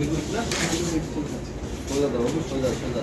সোজা দাও সোজা সোজা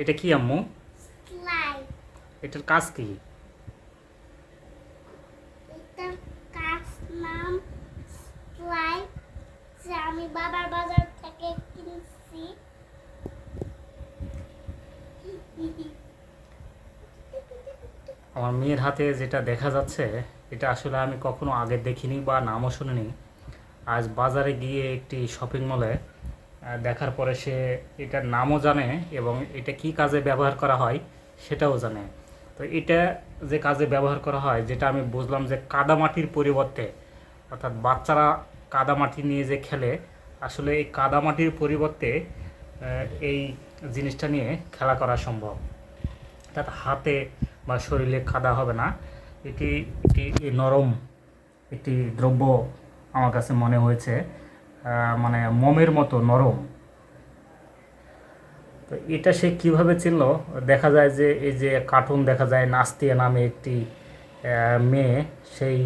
এটা কি আম্মু? এটার কাজ কি? আমি বাবার বাজার থেকে কিনছি। আমার মেয়ের হাতে যেটা দেখা যাচ্ছে এটা আসলে আমি কখনো আগে দেখিনি বা নামও শুনিনি। আজ বাজারে গিয়ে একটি শপিং মলে দেখার পরে সে এটার নামও জানে এবং এটা কি কাজে ব্যবহার করা হয় সেটাও জানে। তো এটা যে কাজে ব্যবহার করা হয়, যেটা আমি বুঝলাম যে কাদামাটির পরিবর্তে, অর্থাৎ বাচ্চারা কাদামাটি নিয়ে যে খেলে, আসলে এই কাদামাটির পরিবর্তে এই জিনিসটা নিয়ে খেলা করা সম্ভব। অর্থাৎ হাতে বা শরীরে কাদা হবে না। এটি একটি নরম একটি দ্রব্য আমার কাছে মনে হয়েছে। মানে মোমের মতো নরম। তো এটা সে কীভাবে চিনল? দেখা যায় যে এই যে কার্টুন দেখা যায়, নাস্তিয়া নামে একটি মেয়ে, সেই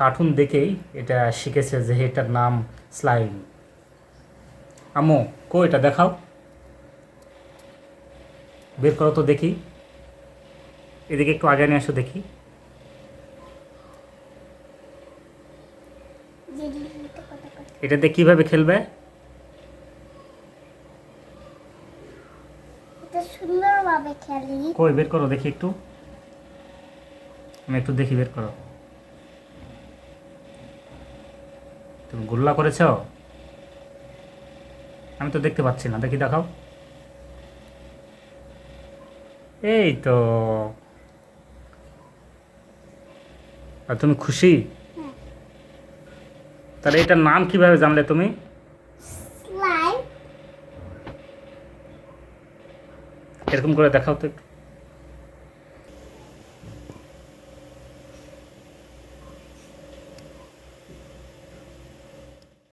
কার্টুন দেখেই এটা শিখেছে যে এটার নাম স্লাইম আমো কো এটা দেখাও। বের করো তো দেখি। এদিকে একটু আগে নিয়ে আসো দেখি। এটাতে কীভাবে খেলবে? সুন্দরভাবে খেলি। কই বের করো দেখি একটু। আমি একটু দেখি বের করো। তুমি গোল্লা করেছ? আমি তো দেখতে পাচ্ছি না দেখি দেখাও। এই তো। আর তুমি খুশি? তাহলে এটার নাম কীভাবে জানলে তুমি? এরকম করে দেখাও তো একটু।